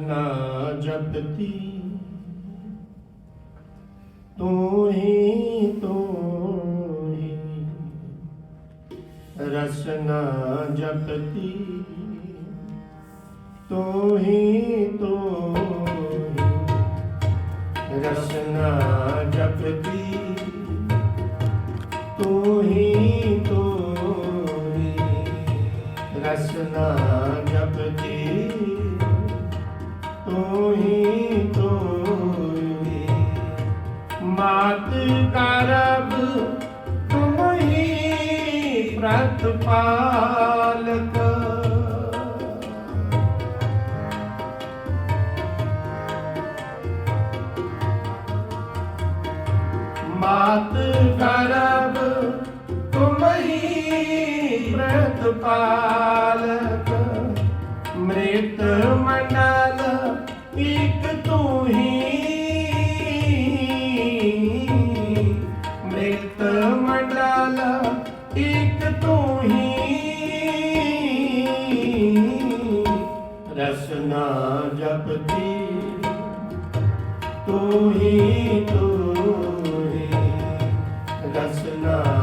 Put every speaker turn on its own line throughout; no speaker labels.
ਨਾ ਜਪਤੀ ਤੂੰ। ਹੀ ਤੂੰ ਹੀ ਰਸਨਾ ਜਪਤੀ ਤੂੰ। ਹੀ ਤੂੰ ਹੀ ਰਸਨਾ ਜਪਤੀ ਤੂੰ। ਹੀ ਤੂੰ ਹੀ ਰਸਨਾ ਤੂੰ ਹੀ ਮਾਤ ਕਰਬ ਤੁਮ ਪ੍ਰਤਪਾਲਕ ਮਾਤ ਕਰਬ ਤੁਮ ਪ੍ਰਤਪਾਲਕ ਮ੍ਰਿਤ ਮੰਡਲ ਤੂੰ ਹੀ ਤੂੰ ਹੀ ਰਸਨਾ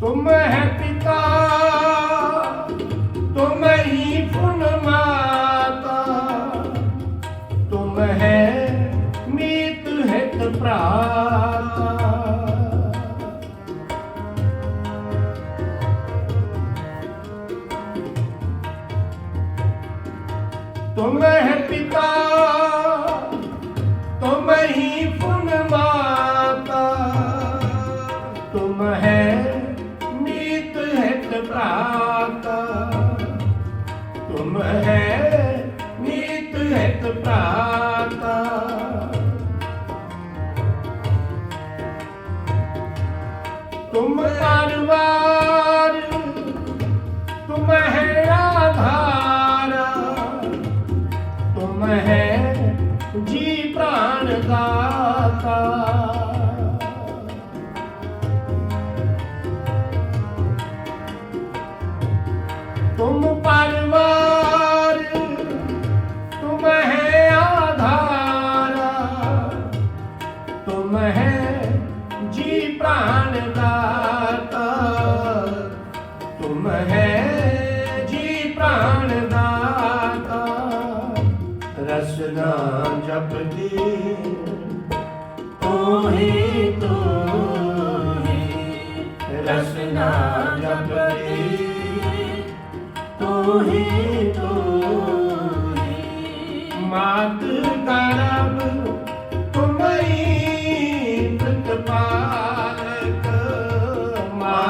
तुम है पिता तुम ही पुन माता तुम है मीत हित प्राता तुम है पिता तुम ही पुन माता तुम है तुम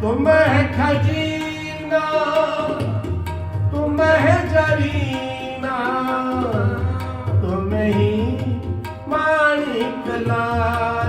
ਤੁਮ ਹੈ ਖਜ਼ੀਨਾ ਤੁਮ ਹੈ ਜਰੀਨਾ ਤੁਮ ਹੀ ਮਾਣਿਕ ਲਾ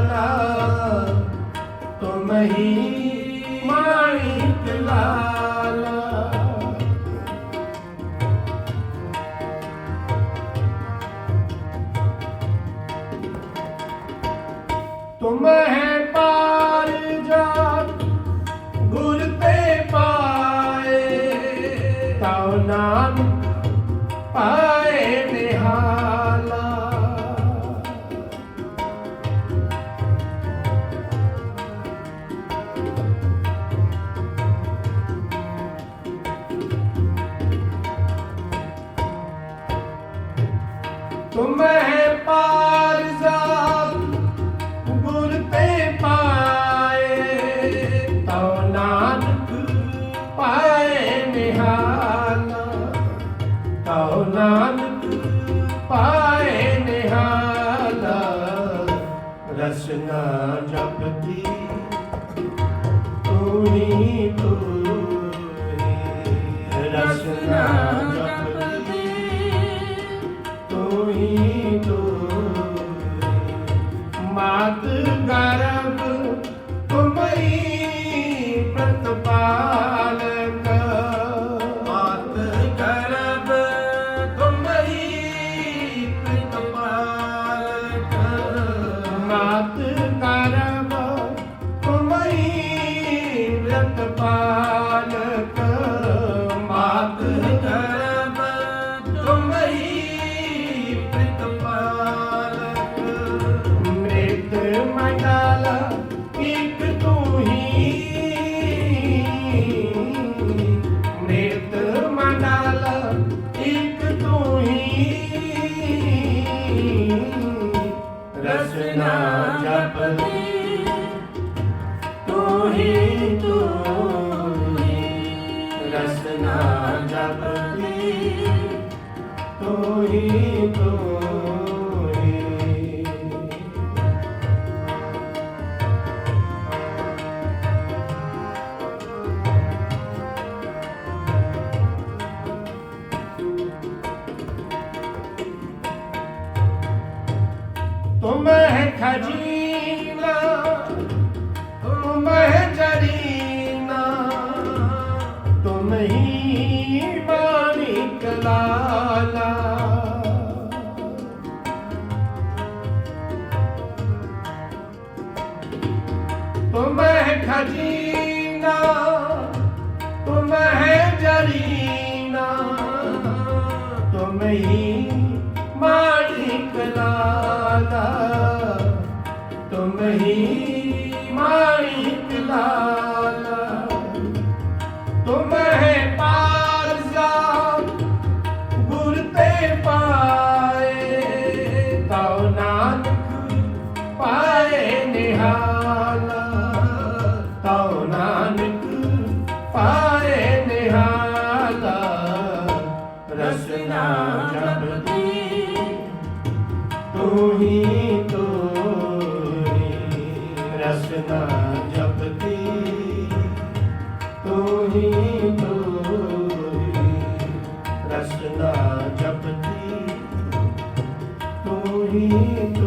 কিন্তু ही माणिक लाला तुम्हें पारसा गुरते पाए तो नानक पाए निहाला तो नानक You.